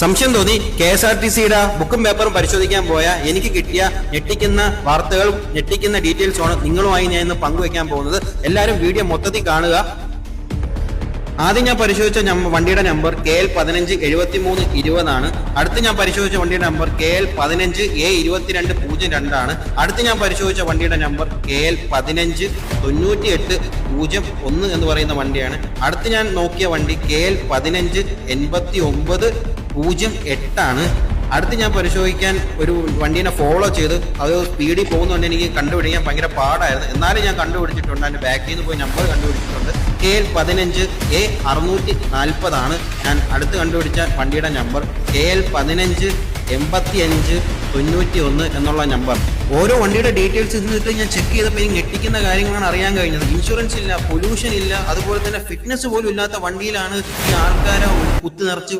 സംശയം തോന്നി K S R T സിയുടെ ബുക്കും പേപ്പറും പരിശോധിക്കാൻ പോയ എനിക്ക് കിട്ടിയ ഞെട്ടിക്കുന്ന വാർത്തകളും ഞെട്ടിക്കുന്ന ഡീറ്റെയിൽസുമാണ് നിങ്ങളുമായി ഞാൻ ഇന്ന് പങ്കുവെക്കാൻ പോകുന്നത്. എല്ലാവരും വീഡിയോ മൊത്തത്തിൽ കാണുക. ആദ്യം ഞാൻ പരിശോധിച്ച വണ്ടിയുടെ നമ്പർ കെ എൽ പതിനഞ്ച് എഴുപത്തി മൂന്ന് ഇരുപതാണ്. അടുത്ത് ഞാൻ പരിശോധിച്ച വണ്ടിയുടെ നമ്പർ കെ എൽ പതിനഞ്ച് എ ഇരുപത്തിരണ്ട് പൂജ്യം രണ്ടാണ്. അടുത്ത് ഞാൻ പരിശോധിച്ച വണ്ടിയുടെ നമ്പർ കെ എൽ പതിനഞ്ച് തൊണ്ണൂറ്റി എട്ട് പൂജ്യം ഒന്ന് എന്ന് പറയുന്ന വണ്ടിയാണ്. അടുത്ത് ഞാൻ നോക്കിയ വണ്ടി കെ എൽ പതിനഞ്ച് എൺപത്തി ഒമ്പത് പൂജ്യം എട്ടാണ്. അടുത്ത് ഞാൻ പരിശോധിക്കാൻ ഒരു വണ്ടീനെ ഫോളോ ചെയ്ത് അത് സ്പീഡിൽ പോകുന്നുണ്ട് എനിക്ക് കണ്ടുപിടിക്കാൻ ഭയങ്കര പാടായിരുന്നു. എന്നാലും ഞാൻ കണ്ടുപിടിച്ചിട്ടുണ്ട്. അതിന്റെ ബാക്കിൽ നിന്ന് പോയി നമ്പർ കണ്ടുപിടിച്ചിട്ടുണ്ട്. എൽ പതിനഞ്ച് എ അറുന്നൂറ്റി നാൽപ്പതാണ് ഞാൻ അടുത്ത് കണ്ടുപിടിച്ച വണ്ടിയുടെ നമ്പർ കെ എൽ പതിനഞ്ച് എൺപത്തി അഞ്ച് തൊണ്ണൂറ്റി ഒന്ന് എന്നുള്ള നമ്പർ ഓരോ വണ്ടിയുടെ ഡീറ്റെയിൽസ് എന്നിട്ട് ഞാൻ ചെക്ക് ചെയ്തപ്പോൾ എനിക്ക് ഞെട്ടിക്കുന്ന കാര്യങ്ങളാണ് അറിയാൻ കഴിഞ്ഞത്. ഇൻഷുറൻസ് ഇല്ല പൊല്യൂഷൻ ഇല്ല അതുപോലെ തന്നെ ഫിറ്റ്നസ് പോലും ഇല്ലാത്ത വണ്ടിയിലാണ് ഈ ആൾക്കാരെ കുത്തി നിറച്ച്